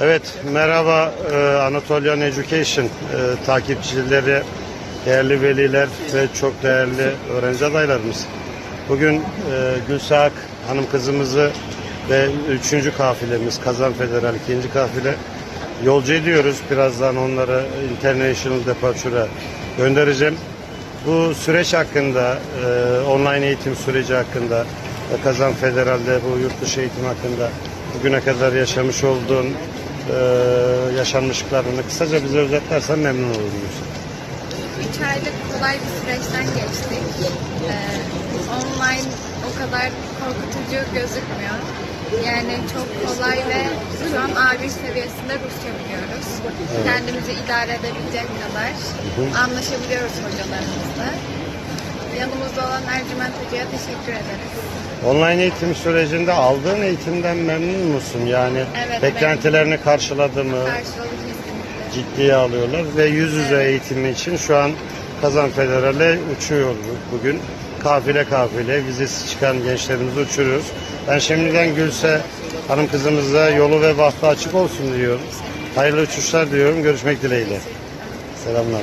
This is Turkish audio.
Evet, merhaba e, Anatolian Education e, takipçileri, değerli veliler ve çok değerli öğrenci adaylarımız. Bugün e, Gülsağak hanım kızımızı ve üçüncü kafilemiz Kazan Federal ikinci kafile yolcu ediyoruz. Birazdan onları International Departure'a göndereceğim. Bu süreç hakkında, online eğitim süreci hakkında, Kazan Federal'de bu yurt dışı eğitim hakkında bugüne kadar yaşamış olduğun yaşanmışlıklarını kısaca bize özetlersen memnun oluruz. 3 aylık kolay bir süreçten geçtik. Ee, online o kadar korkutucu gözükmüyor. Yani çok kolay ve şu an A1 seviyesinde Rusça biliyoruz. Kendimizi idare edebilecek kadar anlaşabiliyoruz hocalarımızla. Yanımızda olan Ercüment Hoca'ya teşekkür ederiz. Online eğitim sürecinde aldığın eğitimden memnun musun? Yani Evet, beklentilerini karşıladı mı? Kesinlikle. Ciddiye alıyorlar ve yüz yüze eğitimi için şu an Kazan Federal'e uçuyoruz bugün. Kafile kafile vizesi çıkan gençlerimizi uçuruyoruz. Ben şimdiden Gülse hanım kızımıza yolu ve bahtı açık olsun diyorum. Hayırlı uçuşlar diyorum. Görüşmek dileğiyle. Selamlar.